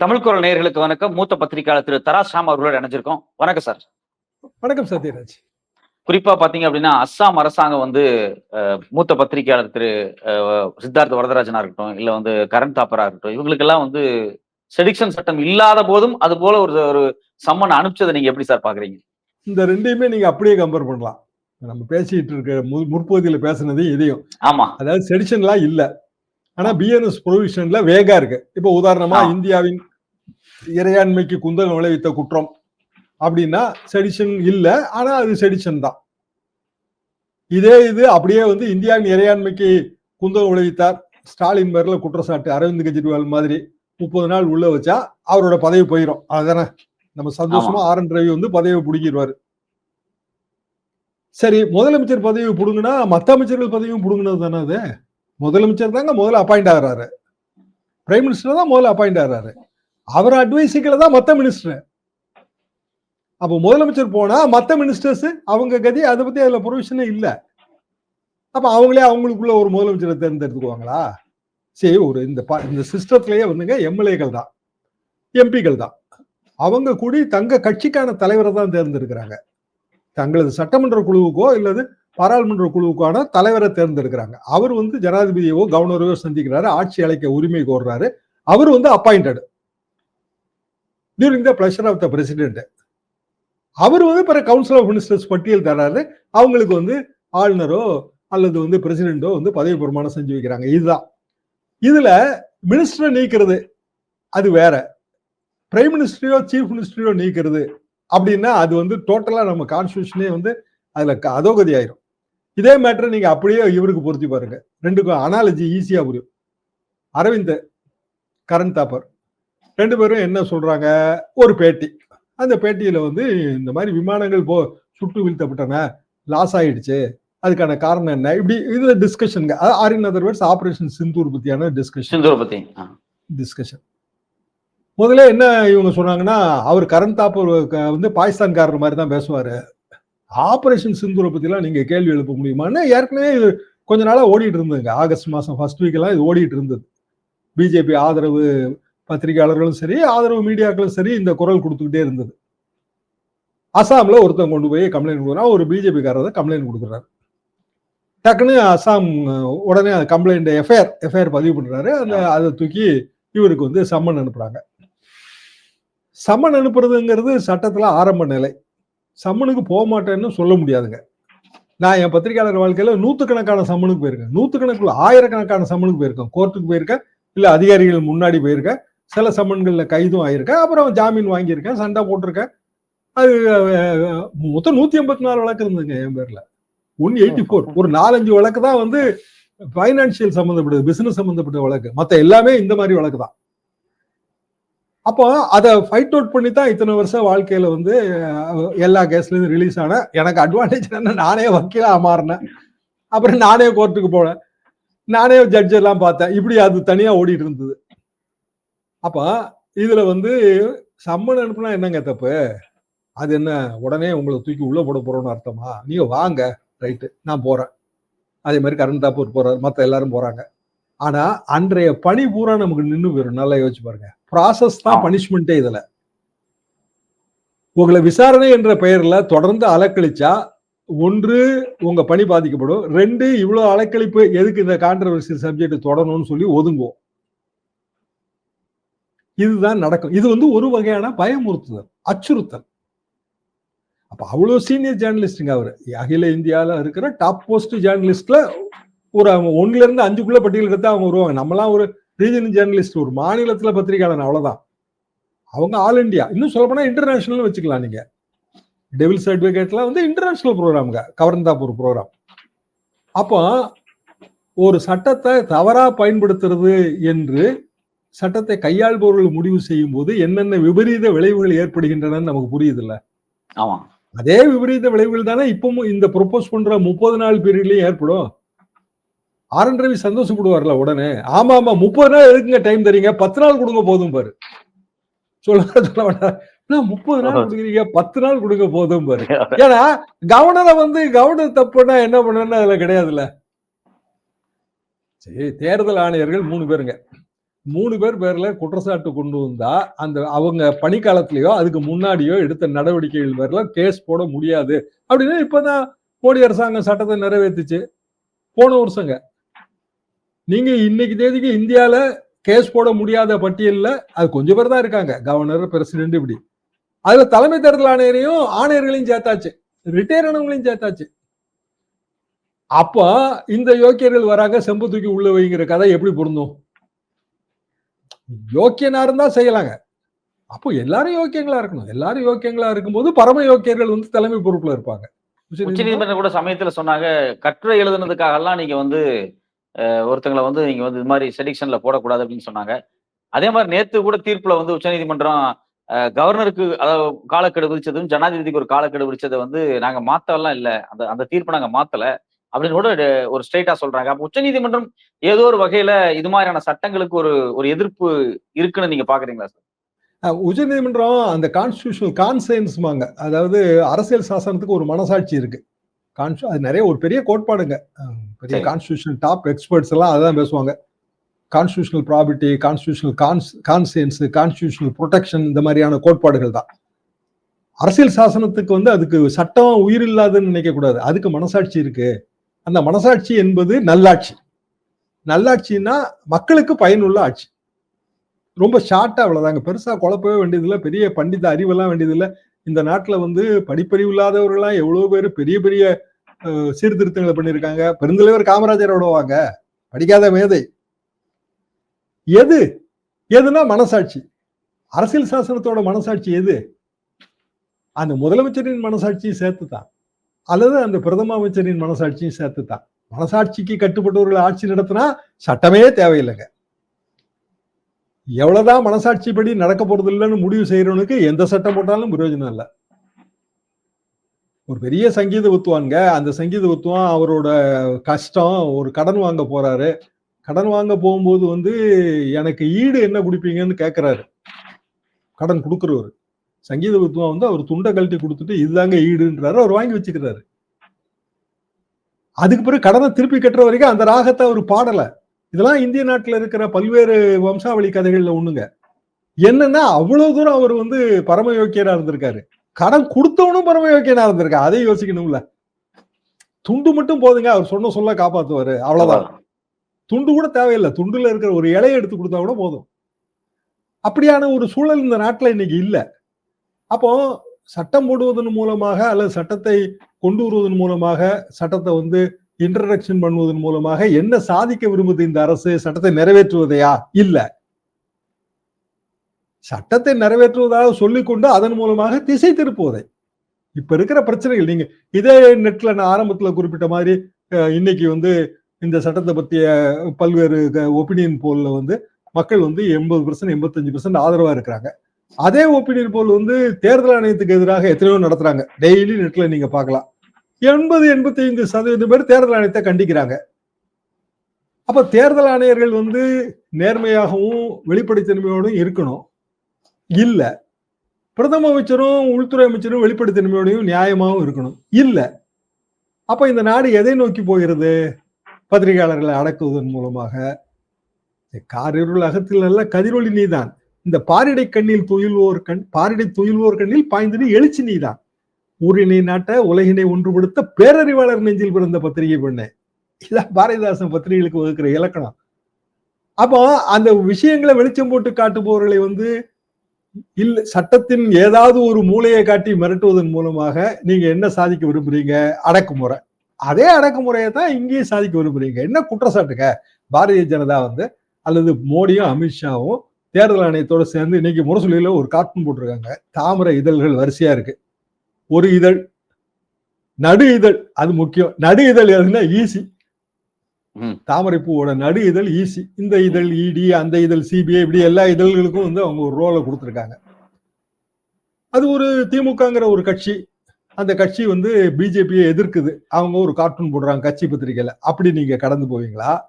தமிழ் குரல் நேயர்களுக்கு வணக்கம். மூத்த பத்திரிகையாளர் திரு தராஸ் ஷாம் அவர்களோட இணைஞ்சிருக்கோம். வணக்கம் சார். வணக்கம் சத்யராஜ் குறிப்பா பாத்தீங்க அப்படின்னா அஸ்ஸாம் அரசாங்கம் வந்து மூத்த பத்திரிகையாளர் திரு சித்தார்த்த வரதராஜனா இருக்கட்டும் இல்ல வந்து கரண் தாப்பரா இருக்கட்டும் இவங்களுக்கெல்லாம் வந்து செடிக்ஷன் சட்டம் இல்லாத போதும் அது போல ஒரு ஒரு சம்மன் அனுப்பிச்சதை நீங்க எப்படி சார் பாக்குறீங்க? இந்த ரெண்டையுமே நீங்க அப்படியே கம்பேர் பண்ணலாம். நம்ம பேசிட்டு இருக்க முற்பகுதியில பேசுனது இதையும். ஆமா. அதாவது செடிஷன்லாம் இல்ல. ஆனா பிஎன்எஸ் ப்ரொவிஷன்ல வேகா இருக்கு. இப்போ உதாரணமா. இந்தியாவின் இறையாண்மைக்கு குந்தகம் விளைவித்த குற்றம் அப்படின்னா செடிஷன் இல்ல ஆனா அது செடிஷன் தான். இதே இது அப்படியே வந்து இந்தியாவின் இறையாண்மைக்கு குந்தகம் விளைவித்தார். ஸ்டாலின் பேர்ல குற்றச்சாட்டு அரவிந்த் கெஜ்ரிவால் மாதிரி முப்பது நாள் உள்ள வச்சா அவரோட பதவி போயிடும் அதுதானே நம்ம சந்தோஷமா ஆர் என் ரவி வந்து பதவியை பிடிக்கிடுவாரு சரி முதலமைச்சர் பதவி பிடுங்கினா மத்த அமைச்சர்கள் பதவியும் பிடுங்கினது தானே அது? முதலமைச்சர் தாங்க முதல்ல அப்பாயிண்ட் ஆகுறாரு. பிரைம் மினிஸ்டர் தான் முதல்ல அப்பாயிண்ட் ஆகுறாரு. அவர் அட்வைஸுக்களை தான் மற்ற மினிஸ்டர் அப்போ முதலமைச்சர் போனால் மற்ற மினிஸ்டர்ஸ் அவங்க கதி அதை பற்றி அதில் ப்ரொவிஷனே இல்லை. அப்போ அவங்களே அவங்களுக்குள்ள ஒரு முதலமைச்சரை தேர்ந்தெடுத்துக்குவாங்களா? சரி ஒரு இந்த ப- இந்த சிஸ்டத்துலேயே வந்துங்க எம்எல்ஏக்கள் தான். எம்பிக்கள் தான். அவங்க கூடி தங்க கட்சிக்கான தலைவரை தான் தேர்ந்தெடுக்கிறாங்க. தங்களது சட்டமன்ற குழுவுக்கோ இல்லது பாராளுமன்ற குழுவுக்கான தலைவரை தேர்ந்தெடுக்கிறாங்க. அவர் வந்து ஜனாதிபதியவோ கவர்னரையோ சந்திக்கிறாரு. ஆட்சி அழைக்க உரிமை கோர்றாரு. அவர் வந்து appointed during the pleasure of the president அவர் வந்து பிற கவுன்சில் ஆஃப் மினிஸ்டர்ஸ் பட்டியல் தராரு. அவங்களுக்கு வந்து ஆளுநரோ அல்லது வந்து பிரசிடென்ட்டோ வந்து பதவி பிரமாணம் செஞ்சு வைக்கிறாங்க. இதுதான். இதில் மினிஸ்டரை நீக்கிறது அது வேற. பிரைம் மினிஸ்டரையோ சீஃப் மினிஸ்டரையோ நீக்கிறது அப்படின்னா அது வந்து டோட்டலாக நம்ம கான்ஸ்டியூஷனே வந்து அதில் அதோகதி ஆயிரும். இதே மேட்ரை நீங்கள் அப்படியே இவருக்கு பொருத்தி பாருங்க. ரெண்டுக்கும் அனாலஜி ஈஸியாக புரியும். அரவிந்த் கரண் தாப்பர். ரெண்டு பேரும் என்ன சொல்றாங்க? ஒரு பேட்டி. அந்த பேட்டியில வந்து இந்த மாதிரி விமானங்கள் போ சுட்டு வீழ்த்தப்பட்டன லாஸ் ஆயிடுச்சு. அதுக்கான காரணம் என்ன? இப்படி இதுல டிஸ்கஷனுங்க are in other words operation Sindoor பத்தியான discussion சிந்தூரை பத்தி. டிஸ்கஷன் முதல்ல என்ன இவங்க சொன்னாங்கன்னா அவர் கரண் தாப்பர் வந்து பாகிஸ்தான்காரர் மாதிரி தான் பேசுவாரு. ஆபரேஷன் சிந்தூரை பத்திலாம் நீங்க கேள்வி எழுப்ப முடியுமான்னு ஏற்கனவே இது கொஞ்ச நாளா ஓடிட்டு இருந்ததுங்க. ஆகஸ்ட் மாசம் ஃபர்ஸ்ட் வீக் எல்லாம் இது ஓடிட்டு இருந்தது. பிஜேபி ஆதரவு பத்திரிகையாளர்களும் சரி ஆதரவு மீடியாக்களும் சரி இந்த குரல் கொடுத்துக்கிட்டே இருந்தது. அசாம்ல ஒருத்தன் கொண்டு போய் கம்ப்ளைண்ட் கொடுக்குறான். ஒரு பிஜேபி காரர் கம்ப்ளைண்ட் கொடுக்குறாரு. டக்குன்னு அசாம் உடனே கம்ப்ளைண்ட் எஃப்ஐஆர் எஃப்ஐஆர் பதிவு பண்றாரு. அந்த அதை தூக்கி இவருக்கு வந்து சம்மன் அனுப்புறாங்க. சம்மன் அனுப்புறதுங்கிறது சட்டத்துல ஆரம்ப நிலை. சம்மனுக்கு போக மாட்டேன்னு சொல்ல முடியாதுங்க. நான் என் பத்திரிகையாளர் வாழ்க்கையில நூத்துக்கணக்கான சம்மனுக்கு போயிருக்கேன். நூத்துக்கணக்குல ஆயிரக்கணக்கான சம்மனுக்கு போயிருக்கேன். கோர்ட்டுக்கு போயிருக்கேன். இல்ல அதிகாரிகள் முன்னாடி போயிருக்கேன். சில சம்மன்கள்ல கைதும் ஆயிருக்கேன். அப்புறம் ஜாமீன் வாங்கியிருக்கேன். சண்டை போட்டிருக்கேன். அது மொத்தம் நூத்தி எண்பத்தி நாலு வழக்கு இருந்துங்க என் பேர்ல. One eighty four. ஒரு நாலஞ்சு வழக்கு தான் வந்து பைனான்சியல் சம்மந்தப்பட்டது பிசினஸ் சம்மந்தப்பட்ட வழக்கு. மத்த எல்லாமே இந்த மாதிரி வழக்கு தான். அப்போ அதை ஃபைட் அவுட் பண்ணி தான் இத்தனை வருஷம் வாழ்க்கையில வந்து எல்லா கேஸ்லயும் ரிலீஸ் ஆன எனக்கு அட்வான்டேஜ் என்ன நானே வக்கீலா மாறினேன். அப்புறம் நானே கோர்ட்டுக்கு போனேன். நானே ஜட்ஜ் எல்லாம் பார்த்தேன். இப்படி அது தனியா ஓடிட்டு இருந்தது. அப்ப இதுல வந்து சம்மன் அனுப்புனா என்னங்க தப்பு? அது என்ன உடனே உங்களை தூக்கி உள்ள போட போறோம்னு அர்த்தமா? நீங்க வாங்க ரைட்டு நான் போறேன். அதே மாதிரி கரண் தாப்பூர் போறாரு மத்த எல்லாரும் போறாங்க. ஆனா அன்றைய பணி பூரா நமக்கு நின்னு போயிடும் நல்லா யோசிச்சு பாருங்க. ப்ராசஸ் தான். பனிஷ்மெண்ட்டே இதுல. உங்களை விசாரணை என்ற பெயர்ல தொடர்ந்து அலக்கழிச்சா ஒன்று உங்க பணி பாதிக்கப்படும். ரெண்டு இவ்வளவு அலக்களிப்பு எதுக்கு இந்த கான்ட்ரவர்சியல் சப்ஜெக்ட் தொடரணும்னு சொல்லி ஒதுங்குவோம். இதுதான் நடக்கும். இது வந்து ஒரு வகையான பயமுறுத்துதல் அச்சுறுத்தல். அப்ப அவ்வளோ சீனியர் ஜேர்னலிஸ்டுங்க அவர். அகில இந்தியாவில் இருக்கிற டாப் போஸ்ட் ஜேர்னலிஸ்ட்ல ஒரு அவங்க ஒண்ணுல இருந்து அஞ்சுக்குள்ள பட்டியல் எடுத்து அவங்க வருவாங்க. நம்மளாம் ஒரு ரீஜனல் ஜேர்னலிஸ்ட் ஒரு மாநிலத்துல பத்திரிகையாளன் அவ்வளவுதான். அவங்க ஆல் இந்தியா இன்னும் சொல்ல போனா இன்டர்நேஷனல் வச்சுக்கலாம் நீங்க. டெவில்ஸ் அட்வொகேட்லாம் வந்து இன்டர்நேஷனல் ப்ரோக்ராம்ங்க கவர்ந்தாப்பூர் ப்ரோக்ராம் அப்போ ஒரு சட்டத்தை தவறா பயன்படுத்துறது என்று சட்டத்தை கையாள்பவர்கள் முடிவு செய்யும் போது என்னென்ன விபரீத விளைவுகள் ஏற்படுகின்றன நமக்கு புரியுது இல்ல ஆமா. அதே விபரீத விளைவுகள் தானே இப்பவும் இந்த ப்ரொபோஸ் பண்ற முப்பது நாள் பீரியட்லயும் ஏற்படும். ஆர் என் ரவி சந்தோஷப்படுவார்ல உடனே. ஆமா ஆமா முப்பது நாள் எதுக்குங்க டைம் தரீங்க? பத்து நாள் கொடுங்க போதும் பாரு. சொல்ல சொல்ல வேண்டாம் முப்பது நாள் கொடுக்குறீங்க? பத்து நாள் கொடுங்க போதும் பாரு. ஏன்னா கவர்னரை வந்து கவர்னர் தப்புன்னா என்ன பண்ணணும்னு அதுல கிடையாதுல்ல. சரி தேர்தல் ஆணையர்கள் மூணு பேருங்க. மூணு பேர் பேர்ல குற்றச்சாட்டு கொண்டு வந்தா அந்த அவங்க பணிக்காலத்திலேயோ அதுக்கு முன்னாடியோ எடுத்த நடவடிக்கைகள் பேர்ல கேஸ் போட முடியாது. அப்படின்னு இப்பதான் மோடி அரசாங்கம் சட்டத்தை நிறைவேற்றுச்சு போன வருஷங்க. நீங்க இன்னைக்கு தேதிக்கு இந்தியால கேஸ் போட முடியாத பட்டியல்ல அது கொஞ்சம் பேர் தான் இருக்காங்க. கவர்னர் பிரசிடென்ட் இப்படி. அதுல தலைமை தேர்தல் ஆணையரையும் ஆணையர்களையும் சேர்த்தாச்சு. ரிட்டையர் ஆனவங்களையும் சேர்த்தாச்சு. அப்ப இந்த யோக்கியர்கள் வராங்க செம்பு தூக்கி உள்ள வைங்கிற கதை எப்படி பொருந்தும்? யோக்கியனா இருந்தா செய்யலாங்க. அப்போ எல்லாரும் யோக்கியங்களா இருக்கணும். எல்லாரும் யோக்கியங்களா இருக்கும்போது பரம யோக்கியர்கள் வந்து தலைமை பொறுப்புல இருப்பாங்க. உச்ச நீதிமன்றம் கூட சமயத்துல சொன்னாங்க கட்டுரை எழுதுனதுக்காக எல்லாம் நீங்க வந்து ஒருத்தங்களை வந்து நீங்க வந்து இது மாதிரி செடிக்ஷன்ல போடக்கூடாது அப்படின்னு சொன்னாங்க. அதே மாதிரி நேத்து கூட தீர்ப்புல வந்து உச்சநீதிமன்றம் அஹ், கவர்னருக்கு அதாவது காலக்கெடு விதிச்சதும் ஜனாதிபதிக்கு ஒரு காலக்கெடு விதிச்சதை வந்து நாங்க மாத்தலாம் இல்ல. அந்த அந்த தீர்ப்பை நாங்க மாத்தல. அப்படின்னு கூட ஒரு- ஸ்ட்ரைட்டா சொல்றாங்க. அப்ப உச்சநீதிமன்றம் ஏதோ ஒரு வகையில இது மாதிரியான சட்டங்களுக்கு ஒரு ஒரு எதிர்ப்பு இருக்குன்னு நீங்க பாக்குறீங்களா சார் உச்ச நீதிமன்றம் அந்த கான்ஸ்டியூஷனல் கான்சென்ஸ்மாங்க அதாவது அரசியல் சாசனத்துக்கு ஒரு மனசாட்சி இருக்கு. கான்ஸ்டி அது நிறைய ஒரு பெரிய கோட்பாடுங்க. பெரிய. கான்ஸ்டியூஷனல் டாப் எக்ஸ்பர்ட்ஸ் எல்லாம் அதான் பேசுவாங்க. Constitutional propriety constitutional cons conscience constitutional protection இந்த மாதிரியான கோட்பாடுகள் தான். அரசியல் சாசனத்துக்கு வந்து அதுக்கு சட்டம் உயிர் இல்லாதுன்னு நினைக்க கூடாது அதுக்கு மனசாட்சி இருக்கு. அந்த மனசாட்சி என்பது நல்லாட்சி. நல்லாட்சின்னா மக்களுக்கு பயனுள்ள ஆட்சி. ரொம்ப ஷார்ட்டா அவ்வளவுதாங்க. பெருசா குழப்பவே வேண்டியதில்லை. பெரிய பண்டித அறிவெல்லாம் வேண்டியதில்லை. இந்த நாட்டுல வந்து படிப்பறிவு இல்லாதவர்கள்லாம் எவ்வளவு பேர் பெரிய பெரிய சீர்திருத்தங்களை பண்ணியிருக்காங்க. பெருந்தலைவர் காமராஜரோட வாங்க படிக்காத மேதை. எது? எதுனா மனசாட்சி. அரசியல் சாசனத்தோட மனசாட்சி எது? அந்த முதலமைச்சரின் மனசாட்சியை சேர்த்து தான் அல்லது அந்த பிரதம அமைச்சரின் மனசாட்சியும் சேர்த்து தான் மனசாட்சிக்கு கட்டுப்பட்டவர்கள் ஆட்சி நடத்தினா சட்டமே தேவையில்லைங்க. எவ்வளவுதான் மனசாட்சிப்படி நடக்க போறது இல்லைன்னு முடிவு செய்யறவனுக்கு எந்த சட்டம் போட்டாலும் பிரயோஜனம் இல்லை. ஒரு பெரிய சங்கீத வித்துவாங்க அந்த சங்கீத வித்துவான் அவரோட கஷ்டம் ஒரு கடன் வாங்க போறாரு. கடன் வாங்க போகும்போது வந்து எனக்கு ஈடு என்ன கொடுப்பீங்கன்னு கேட்கிறாரு கடன் கொடுக்குறவர். சங்கீத வித்துவான் வந்து அவர் துண்டை கழட்டி கொடுத்துட்டு இதுதாங்க ஈடுன்றாரு. அவர் வாங்கி வச்சுக்கிறாரு. அதுக்கு பிறகு கடனை திருப்பி கட்டுற வரைக்கும் அந்த ராகத்தை அவர் பாடல. இதெல்லாம் இந்திய நாட்டுல இருக்கிற பல்வேறு வம்சாவளி கதைகள்ல ஒண்ணுங்க. என்னன்னா அவ்வளவு தூரம் அவர் வந்து பரம யோக்கியரா இருந்திருக்காரு. கடன் கொடுத்தவனும் பரம யோக்கியனா இருந்திருக்கா? அதை யோசிக்கணும்ல. துண்டு மட்டும் போதுங்க. அவர் சொன்ன சொல்ல காப்பாத்துவாரு. அவ்வளவுதான். துண்டு கூட தேவையில்லை. துண்டுல இருக்கிற ஒரு இலையை எடுத்து கொடுத்தா கூட போதும். அப்படியான ஒரு சூழல் இந்த நாட்டுல இன்னைக்கு இல்ல. அப்போ சட்டம் போடுவதன் மூலமாக அல்லது சட்டத்தை கொண்டு வருவதன் மூலமாக சட்டத்தை வந்து இன்ட்ரடக்ஷன் பண்ணுவதன் மூலமாக என்ன சாதிக்க விரும்புது இந்த அரசு? சட்டத்தை நிறைவேற்றுவதையா? இல்ல. சட்டத்தை நிறைவேற்றுவதாக சொல்லிக்கொண்டு அதன் மூலமாக திசை திருப்புவதை. இப்ப இருக்கிற பிரச்சனைகள் நீங்க இதே நெட்ல நான் ஆரம்பத்துல குறிப்பிட்ட மாதிரி இன்னைக்கு வந்து இந்த சட்டத்தை பற்றிய பல்வேறு ஒப்பீனியன் போல்ல வந்து மக்கள் வந்து எண்பது பர்சன்ட் எண்பத்தஞ்சு பர்சன்ட் ஆதரவா இருக்கிறாங்க. அதே ஒப்பீனியன் போல் வந்து தேர்தல் ஆணையத்துக்கு எதிராக எத்தனையோ நடத்துறாங்க. டெய்லி நெட்ல நீங்க பார்க்கலாம். எண்பது எண்பத்தி ஐந்து சதவீதம் பேர் தேர்தல் ஆணையத்தை கண்டிக்கிறாங்க. அப்ப தேர்தல் ஆணையர்கள் வந்து நேர்மையாகவும் வெளிப்படைத்தன்மையோடும் இருக்கணும். இல்ல பிரதம அமைச்சரும் உள்துறை அமைச்சரும் வெளிப்படைத்தன்மையோடையும் நியாயமாகவும் இருக்கணும். இல்ல அப்ப இந்த நாடு எதை நோக்கி போகிறது? பத்திரிகையாளர்களை அடக்குவதன் மூலமாக. காரிருள் அகத்தில் நல்ல கதிரொலி நீதான். இந்த பாரிடை கண்ணில் துயில்வோர் கண் பாரிடை துயில்வோர் கண்ணில் பாய்ந்தது எழுச்சி நீதான். ஊரினை நாட்ட உலகினை ஒன்றுபடுத்த பேரறிவாளர் நெஞ்சில் பிறந்த பத்திரிகை பெண்ணு. இதான் பாரதிதாசன் பத்திரிகைகளுக்கு வகுக்கிற இலக்கணம். அப்போ அந்த விஷயங்களை வெளிச்சம் போட்டு காட்டுபவர்களை வந்து இல்ல சட்டத்தின் ஏதாவது ஒரு மூலையை காட்டி மிரட்டுவதன் மூலமாக நீங்க என்ன சாதிக்க விரும்புறீங்க? அடக்குமுறை. அதே அடக்குமுறையை தான் இங்கேயும் சாதிக்க விரும்புறீங்க. என்ன குற்றச்சாட்டுங்க? பாரதிய ஜனதா வந்து அல்லது மோடியும் அமித்ஷாவும் தேர்தல் ஆணையத்தோட சேர்ந்து இன்னைக்கு முரசொலியில ஒரு கார்ட்டூன் போட்டிருக்காங்க. தாமரை இதழ்கள் வரிசையா இருக்கு. ஒரு இதழ் நடு இதழ் அது முக்கியம். நடு இதழ் எதுனா ஈசி. தாமரை பூவோட நடு இதழ் ஈசி. இந்த இதழ் இடி அந்த இதழ் சிபிஐ இப்படி எல்லா இதழ்களுக்கும் வந்து அவங்க ஒரு ரோலை கொடுத்துருக்காங்க. அது ஒரு திமுகங்கிற ஒரு கட்சி. அந்த கட்சி வந்து பிஜேபியை எதிர்க்குது. அவங்க ஒரு கார்ட்டூன் போடுறாங்க கட்சி பத்திரிகையில. அப்படி நீங்க கடந்து போவீங்களா?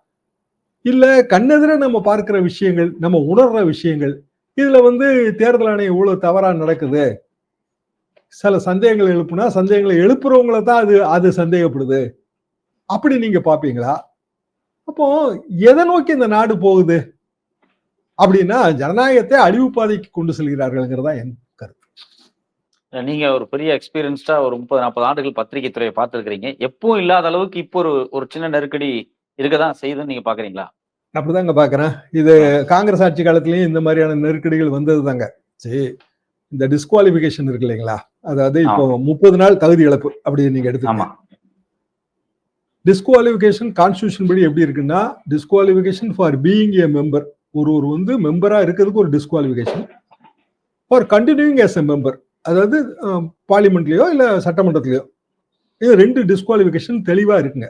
இல்ல கண்ணெதிர நம்ம பார்க்கிற விஷயங்கள் நம்ம உணர்ற விஷயங்கள் இதுல வந்து தேர்தல் ஆணையம் இவ்வளவு தவறா நடக்குது. சில சந்தேகங்கள் எழுப்புனா சந்தேகங்களை எழுப்புறவங்கள தான் அது அது சந்தேகப்படுது. அப்படி நீங்க பாப்பீங்களா அப்போ எதை நோக்கி இந்த நாடு போகுது? அப்படின்னா ஜனநாயகத்தை அழிவு பாதைக்கு கொண்டு செல்கிறார்கள்ங்கிறதா என் நீங்க ஒரு பெரிய எக்ஸ்பீரியன்ஸ்டா ஒரு முப்பது நாற்பது ஆண்டுகள் பத்திரிகை துறையை பார்த்துருக்கீங்க எப்பவும் இல்லாத அளவுக்கு இப்போ ஒரு ஒரு சின்ன நெருக்கடி இருக்கதான் செய்யுதுன்னு நீங்க பாக்குறீங்களா? அப்படிதாங்க பாக்குறேன். இது காங்கிரஸ் ஆட்சி காலத்திலயும் இந்த மாதிரியான நெருக்கடிகள் வந்தது தாங்க சரி இந்த டிஸ்குவாலிபிகேஷன் இருக்கு இல்லைங்களா? அதாவது இப்போ முப்பது நாள் தகுதி இழப்பு அப்படி நீங்க ஆமா. எடுத்துக்கோங்க டிஸ்குவாலிபிகேஷன் கான்ஸ்டியூஷன் படி எப்படி இருக்குன்னா disqualification for being a member ஒரு ஒரு வந்து மெம்பரா இருக்கிறதுக்கு ஒரு disqualification for continuing as a member அதாவது பார்லிமெண்ட்லயோ இல்ல சட்டமன்றத்திலயோ. இது ரெண்டு டிஸ்குவாலிபிகேஷன் தெளிவா இருக்குங்க.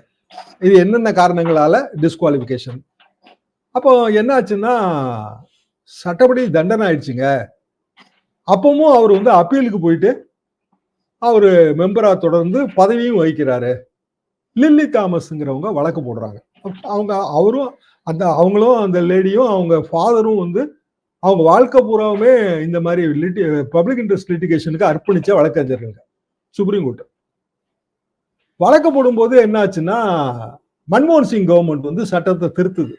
இது என்னென்ன காரணங்களால டிஸ்குவாலிபிகேஷன் அப்போ என்ன ஆச்சுன்னா சட்டப்படி தண்டனை ஆயிடுச்சுங்க. அப்பவும் அவர் வந்து அப்பீலுக்கு போயிட்டு அவர் மெம்பரா தொடர்ந்து பதவியும் வகிக்கிறாரு. லில்லி தாமஸ்ங்கிறவங்க வழக்கு போடுறாங்க. அவங்க அவரும் அந்த அவங்களும் அந்த லேடியும் அவங்க ஃபாதரும் வந்து அவங்க வாழ்க்கை பூராவுமே இந்த மாதிரி லிட்டி பப்ளிக் இன்ட்ரெஸ்ட் லிட்டிகேஷனுக்கு அர்ப்பணிச்ச வழக்கறிஞர்கள். சுப்ரீம் கோர்ட்டு வழக்கு போடும்போது என்ன ஆச்சுன்னா மன்மோகன் சிங் கவர்மெண்ட் வந்து சட்டத்தை திருத்துது.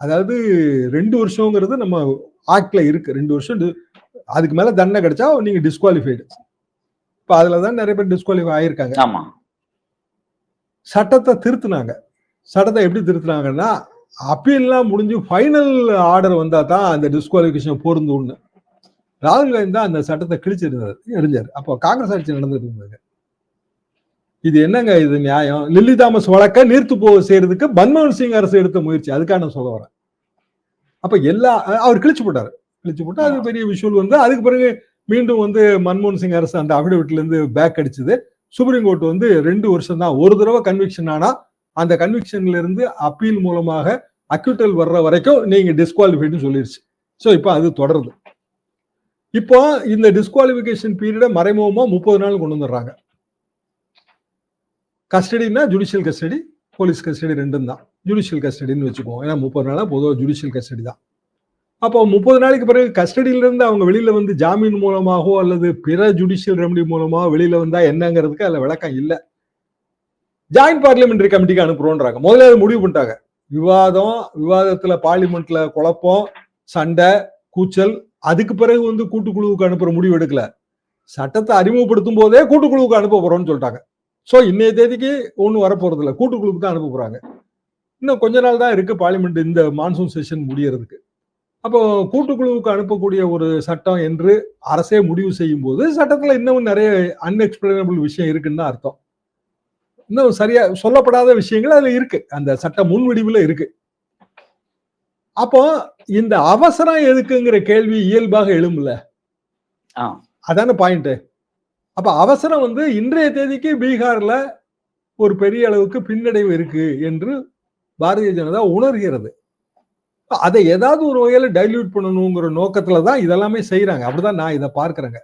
அதாவது ரெண்டு வருஷங்கிறது நம்ம ஆக்ட்ல இருக்கு. ரெண்டு வருஷம் அதுக்கு மேல தண்டனை கிடைச்சா நீங்க டிஸ்குவாலிஃபைடு இப்ப அதுல தான் நிறைய பேர் டிஸ்குவாலிஃபை ஆயிருக்காங்க. சட்டத்தை திருத்துனாங்க. சட்டத்தை எப்படி திருத்துனாங்கன்னா அப்பீல்லாம் முடிஞ்சு ஃபைனல் ஆர்டர் வந்தா தான் அந்த டிஸ்குவாலிஃபிகேஷன் பொருந்தும்னு. ராகுல் காந்தி தான் அந்த சட்டத்தை கிழிச்சிருந்தார் எரிஞ்சார். அப்போ காங்கிரஸ் ஆட்சி நடந்துட்டு இருந்தது. இது என்னங்க இது நியாயம்? லில்லி தாமஸ் வழக்க நீர்த்து போக செய்யறதுக்கு மன்மோகன் சிங் அரசு எடுத்த முயற்சி. அதுக்காக நான் சொல்ல வரேன். அப்ப எல்லா அவர் கிழிச்சு போட்டாரு. கிழிச்சு போட்டு அது பெரிய விஷுவல் வந்து அதுக்கு பிறகு மீண்டும் வந்து மன்மோகன் சிங் அரசு அந்த அபிடவிட்ல இருந்து பேக் அடிச்சது. சுப்ரீம் கோர்ட் வந்து ரெண்டு வருஷம் தான் ஒரு தடவை கன்விக்ஷன் ஆனா அந்த கன்விக்ஷன்ல இருந்து அப்பீல் மூலமாக அக்யூட்டல் வர்ற வரைக்கும் நீங்க டிஸ்குவாலிஃபைடுன்னு சொல்லிருச்சு. ஸோ இப்போ அது தொடருது. இப்போ இந்த டிஸ்குவாலிஃபிகேஷன் பீரியடை மறைமுகமா முப்பது நாள் கொண்டு வந்துடுறாங்க. கஸ்டடினா ஜுடிஷியல் கஸ்டடி போலீஸ் கஸ்டடி ரெண்டும் தான் ஜுடிஷியல் கஸ்டடின்னு வச்சுக்குவோம். ஏன்னா முப்பது நாளா பொதுவாக ஜுடிஷியல் கஸ்டடி தான். அப்போ முப்பது நாளைக்கு பிறகு கஸ்டடியிலிருந்து அவங்க வெளியில் வந்து ஜாமீன் மூலமாகவோ அல்லது பிற ஜுடிஷியல் ரெமடி மூலமாக வெளியில் வந்தால் என்னங்கிறதுக்கு அதில் விளக்கம் இல்லை. ஜாயிண்ட் பார்லிமெண்ட்ரி கமிட்டிக்கு அனுப்புறோன்றாங்க. முதல்ல அதை முடிவு பண்ணிட்டாங்க. விவாதம் விவாதத்தில் பார்லிமெண்ட்டில் குழப்பம் சண்டை கூச்சல் அதுக்கு பிறகு வந்து கூட்டுக்குழுவுக்கு அனுப்புகிற முடிவு எடுக்கல. சட்டத்தை அறிமுகப்படுத்தும் போதே கூட்டுக்குழுவுக்கு அனுப்ப போகிறோம்னு சொல்லிட்டாங்க. சோ இன்னைய தேதிக்கு ஒன்றும் வரப்போறது இல்லை கூட்டுக்குழுவுக்கு தான் அனுப்ப போறாங்க. இன்னும் கொஞ்ச நாள் தான் இருக்கு பார்லிமெண்ட் இந்த மான்சூன் செஷன் முடியறதுக்கு. அப்போ கூட்டுக்குழுவுக்கு அனுப்பக்கூடிய ஒரு சட்டம் என்று அரசே முடிவு செய்யும் போது சட்டத்துல இன்னும் நிறைய அன்எக்ஸ்பிளனபிள் விஷயம் இருக்குன்னு தான் அர்த்தம். இன்னும் சரியா சொல்லப்படாத விஷயங்கள் அதுல இருக்கு. அந்த சட்ட முன்வடிவுல இருக்கு. அப்போ இந்த அவசரம் எதுக்குங்கிற கேள்வி இயல்பாக எழும்புல. அதான பாயிண்ட் அப்ப அவசரம் வந்து இன்றைய தேதிக்கு பீகார்ல ஒரு பெரிய அளவுக்கு பின்னடைவு இருக்கு என்று பாரதிய ஜனதா உணர்கிறது. அதை ஏதாவது ஒரு வகையில டைல்யூட் பண்ணணுங்கிற நோக்கத்துல தான் இதெல்லாமே செய்யறாங்க அப்படிதான் நான் இதை பார்க்கிறேங்க.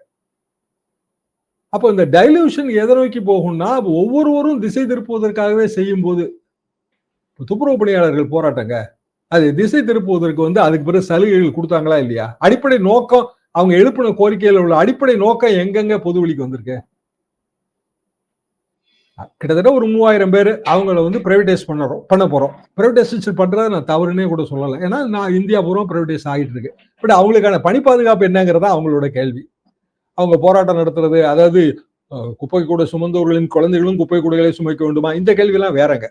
அப்போ இந்த டைல்யூஷன் எதை நோக்கி போகும்னா ஒவ்வொருவரும் திசை திருப்புவதற்காகவே செய்யும் போது துப்புரவு பணியாளர்கள் போராட்டங்க. அது திசை திருப்புவதற்கு வந்து அதுக்கு பிறகு சலுகைகள் கொடுத்தாங்களா இல்லையா? அடிப்படை நோக்கம் அவங்க எழுப்பின கோரிக்கையில உள்ள அடிப்படை நோக்கம் எங்கெங்க பொதுவெளிக்கு வந்திருக்கு? கிட்டத்தட்ட ஒரு மூவாயிரம் பேர் அவங்கள வந்து பிரைவேடைஸ் பண்ணுறோம் பண்ண போறோம். பிரைவேடைசேஷன் பண்றதை நான் தவறுனே கூட சொல்லலை. ஏன்னா நான் இந்தியா பூரா பிரைவேடைஸ் ஆகிட்டு இருக்கு. பட் அவங்களுக்கான பணி பாதுகாப்பு என்னங்கிறதா அவங்களோட கேள்வி. அவங்க போராட்டம் நடத்துறது அதாவது குப்பை கூட சுமந்தவர்களின் குழந்தைகளும் குப்பை கூடைகளை சுமைக்க வேண்டுமா? இந்த கேள்வியெல்லாம் வேறங்க.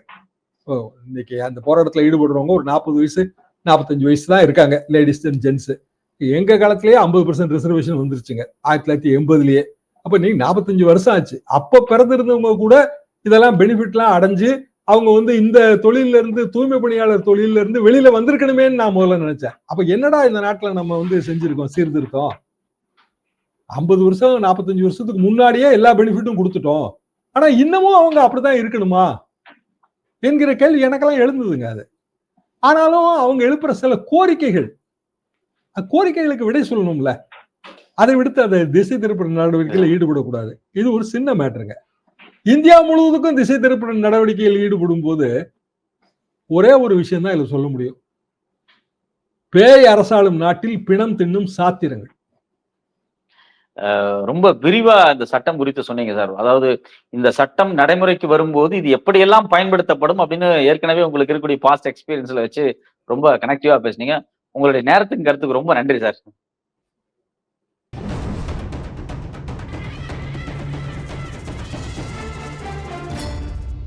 ஓ, இன்னைக்கு அந்த போராட்டத்தில் ஈடுபடுறவங்க ஒரு நாற்பது வயசு நாற்பத்தஞ்சு வயசு தான் இருக்காங்க லேடிஸ் அண்ட் ஜென்ஸு எங்க காலத்திலேயே ஐம்பது பர்சன்ட் ரிசர்வேஷன் வந்துருச்சுங்க. ஆயிரத்தி தொள்ளாயிரத்தி எண்பதுலயே. அப்ப நீங்க நாற்பத்தஞ்சு வருஷம் ஆச்சு. அப்ப பிறந்திருந்தவங்க கூட இதெல்லாம் பெனிஃபிட்லாம் அடைஞ்சு அவங்க வந்து இந்த தொழில இருந்து தூய்மை பணியாளர் தொழில இருந்து வெளியில வந்திருக்கணுமேன்னு நான் முதல்ல நினைச்சேன். அப்ப என்னடா இந்த நாட்டுல நம்ம வந்து செஞ்சிருக்கோம் சீர்திருத்தம்? ஐம்பது வருஷம் நாற்பத்தஞ்சு வருஷத்துக்கு முன்னாடியே எல்லா பெனிஃபிட்டும் கொடுத்துட்டோம். ஆனா இன்னமும் அவங்க அப்படிதான் இருக்கணுமா? என்கிற கேள்வி எனக்கெல்லாம் எழுந்ததுங்க அது. ஆனாலும் அவங்க எழுப்புற சில கோரிக்கைகள் கோரிக்கைகளுக்கு விடை சொல்லணும்ல. அதை விடுத்து அதை திசை திருப்பு நடவடிக்கையில் ஈடுபடக்கூடாது. இது ஒரு சின்ன மேட்டருங்க. இந்தியா முழுவதுக்கும் திசை திருப்பு நடவடிக்கையில் ஈடுபடும் போது ஒரே ஒரு விஷயம் தான் இதுல சொல்ல முடியும். பேய் அரசாளும் நாட்டில் பிணம் தின்னும் சாத்திரங்கள். ரொம்ப விரிவா இந்த சட்டம் குறித்து சொன்னீங்க சார். அதாவது இந்த சட்டம் நடைமுறைக்கு வரும்போது இது எப்படியெல்லாம் பயன்படுத்தப்படும் அப்படின்னு ஏற்கனவே உங்களுக்கு இருக்கக்கூடிய பாஸ்ட் எக்ஸ்பீரியன்ஸ்ல வச்சு ரொம்ப கனெக்டிவா பேசுனீங்க. உங்களுடைய நேரத்துக்கு கருத்துக்கு ரொம்ப நன்றி சார்.